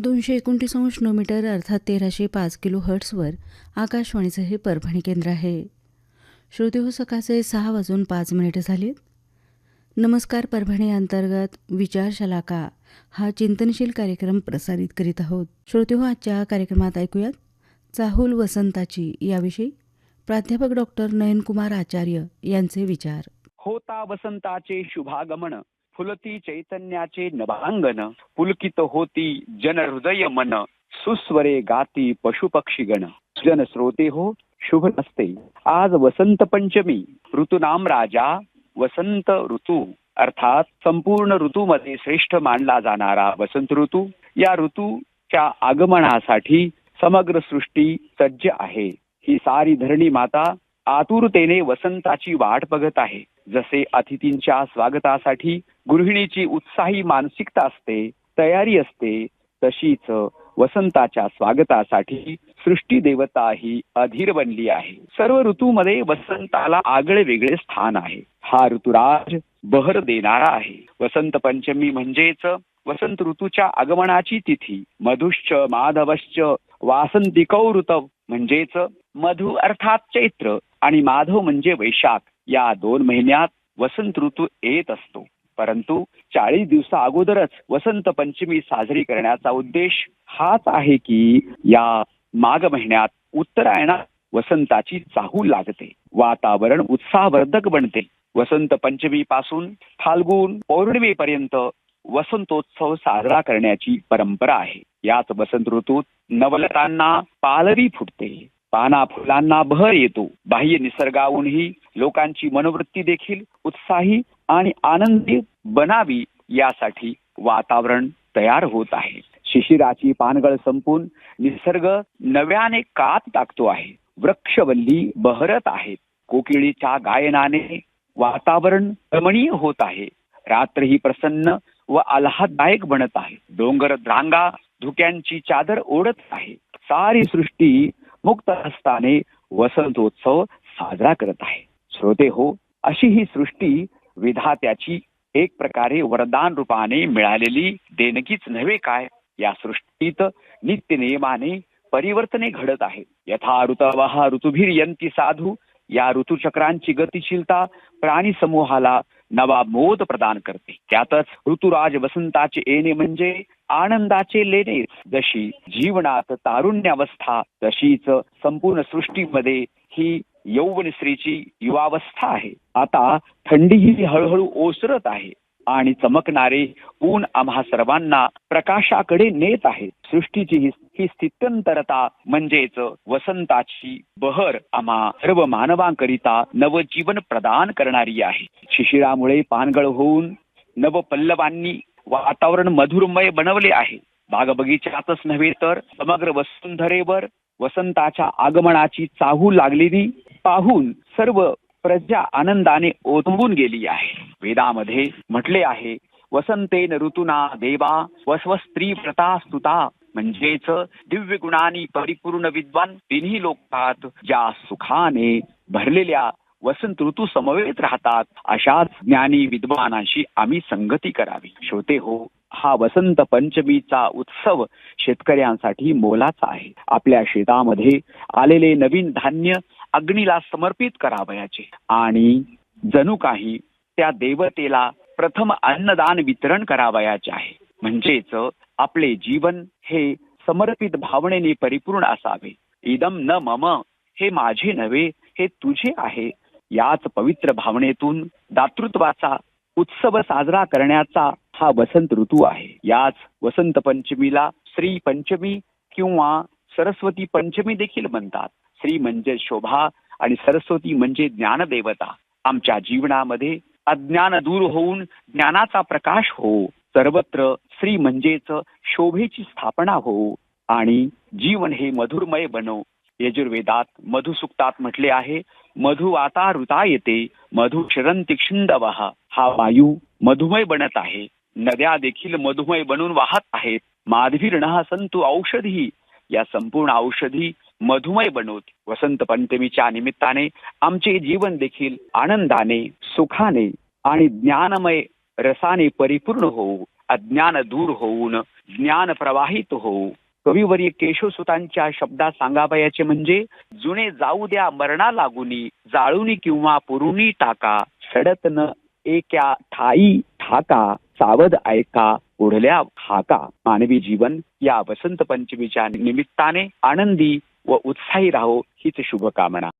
दोनशे एकोणतीस अंश मीटर अर्थात तेराशे पाच किलो हर्ट्सवर आकाशवाणीचं हे परभणी केंद्र आहे. श्रोते हो सकाळचे सहा वाजून पाच मिनिटं झालीत. नमस्कार परभणी अंतर्गत विचार शलाका. हा चिंतनशील कार्यक्रम प्रसारित करीत आहोत. श्रोते हो आजच्या कार्यक्रमात ऐकूयात चाहूल वसंताची याविषयी. प्राध्यापक डॉक्टर नयनकुमार आचार्य यांचे विचार. होता वसंताचे शुभागमन. फुलती चैतन्याचे नभांगन पुलकित होती जन हृदय मन सुस्वरे गाती पशुपक्षीगण. जन श्रोते हो शुभ नसते. आज वसंत पंचमी ऋतुनाम राजा वसंत ऋतू. अर्थात संपूर्ण ऋतूमध्ये श्रेष्ठ मानला जाणारा वसंत ऋतू या ऋतूच्या आगमनासाठी समग्र सृष्टी सज्ज आहे. ही सारी धरणी माता आतुरतेने वसंताची वाट बघत आहे. जसे अतिथींच्या स्वागतासाठी गृहिणीची उत्साही मानसिकता असते तयारी असते तशीच वसंताच्या स्वागतासाठी सृष्टी देवता ही अधीर बनली आहे. सर्व ऋतूमध्ये वसंताला आगळे वेगळे स्थान आहे. हा ऋतुराज बहर देणारा आहे. वसंत पंचमी म्हणजेच वसंत ऋतूच्या आगमनाची तिथी. मधुश्च माधवश्च वासंतिकौ ऋतव म्हणजेच मधु अर्थात चैत्र आणि माधव म्हणजे वैशाख. या दोन महिन्यात वसंत ऋतू येत असतो. परंतु चाळीस दिवसा अगोदरच वसंत पंचमी साजरी करण्याचा उद्देश हाच आहे की या माघ महिन्यात उत्तरायणात वसंताची चाहूल लागते. वातावरण उत्साहवर्धक बनते. वसंत पंचमी पासून फाल्गुन पौर्णिमेपर्यंत वसंतोत्सव साजरा करण्याची परंपरा आहे. याच वसंत ऋतूत नवलतांना पालवी फुटते. पाना फुलांना बहर येतो. बाह्य निसर्गाहूनही लोकांची मनोवृत्ती देखील उत्साही आणि आनंदी बनावी यासाठी वातावरण तयार होत आहे. शिशिराची पानगळ संपून निसर्ग नव्याने कात टाकतो आहे. वृक्षवल्ली बहरत आहेत कोकिळीच्या गायनाने वातावरण रमणीय होत आहे. रात्र ही प्रसन्न व आल्हाददायक बनत आहे. डोंगर रांगा धुक्यांची चादर ओढत आहे. सारी सृष्टी मुक्त हस्ताने वसंतोत्सव साजरा करत आहे. श्रोते हो अशी ही सृष्टी विधात्याची एक प्रकारे वरदान रूपाने मिळालेली देणगीच नव्हे काय? या सृष्टीत नित्य नियमाने परिवर्तने घडत आहेत यथा ऋतवहा ऋतुभीर साधू या ऋतुचक्रांची गतिशीलता प्राणी समूहाला नवा मोद प्रदान करते. त्यातच ऋतुराज वसंताचे येणे म्हणजे आनंदाचे लेणे. जशी जीवनात तारुण्यावस्था तशीच संपूर्ण सृष्टीमध्ये ही यौवन स्त्रीची युवावस्था आहे. आता थंडी ही हळूहळू ओसरत आहे आणि चमकणारे ऊन आम्हा सर्वांना प्रकाशाकडे नेत आहे. सृष्टीची ही ही स्थित्यंतरता म्हणजेच वसंताची बहर आम्हा सर्व मानवांकरिता नवजीवन प्रदान करणारी आहे. शिशिरामुळे पानगळ होऊन नवपल्लवांनी वातावरण मधुरमय बनवले आहे. बागबगीच्यातच नव्हे तर समग्र वसुंधरेवर वसंताच्या आगमनाची चाहू लागलेली पाहून सर्व प्रजा आनंदाने ओतंबून गेली आहे. वेदामध्ये म्हटले आहे वसंतेन ऋतुना देवा वस्व स्त्री प्रता स्तुता म्हणजेच दिव्य गुणांनी परिपूर्ण विद्वान तिन्ही लोकात ज्या सुखाने भरलेल्या वसंत ऋतू समवेत राहतात अशाच ज्ञानी विद्वानांशी आम्ही संगती करावी. श्रोते हो हा वसंत पंचमीचा उत्सव शेतकऱ्यांसाठी मोलाचा आहे. आपल्या शेतामध्ये आलेले नवीन धान्य अग्नीला समर्पित करावयाचे. आणि जणू काही त्या देवतेला प्रथम अन्नदान वितरण करावयाचे आहे. म्हणजेच आपले जीवन हे समर्पित भावनेने परिपूर्ण असावे. इदम न मम हे माझे नव्हे हे तुझे आहे. याच पवित्र भावनेतून दातृत्वाचा उत्सव साजरा करण्याचा हा वसंत ऋतू आहे. याच वसंत पंचमीला श्री पंचमी किंवा सरस्वती पंचमी देखील म्हणतात. श्री म्हणजे शोभा आणि सरस्वती म्हणजे ज्ञानदेवता. आमच्या जीवनामध्ये अज्ञान दूर होऊन ज्ञानाचा प्रकाश हो. सर्वत्र श्री म्हणजेच शोभेची स्थापना हो. आणि जीवन हे मधुरमय बनो. यजुर्वेदात मधुसुक्तात म्हटले आहे मधु आता ऋता येते मधु शिरंती क्षिंदवहा हा वायू मधुमय बनत आहे. नद्या देखील मधुमय बनून वाहत आहेत. माधवीर्ण संतु औषधी. या संपूर्ण औषधी मधुमय बनवते वसंत पंचमीच्या निमित्ताने आमचे जीवन देखील आनंदाने सुखाने आणि ज्ञानमय रसाने परिपूर्ण होऊ. अज्ञान दूर होऊन ज्ञान प्रवाहित होऊ. कविवर्य केशवसुतांच्या शब्दात सांगावयाचे म्हणजे जुने जाऊ द्या मरणा लागुनी जाळुनी किंवा पुरुणी टाका सडतन एक्या ठाई ठाका सावध ऐका उडल्या हाका. मानवी जीवन या वसंत पंचमीच्या निमित्ताने आनंदी व उत्साही राहो हीच शुभकामना.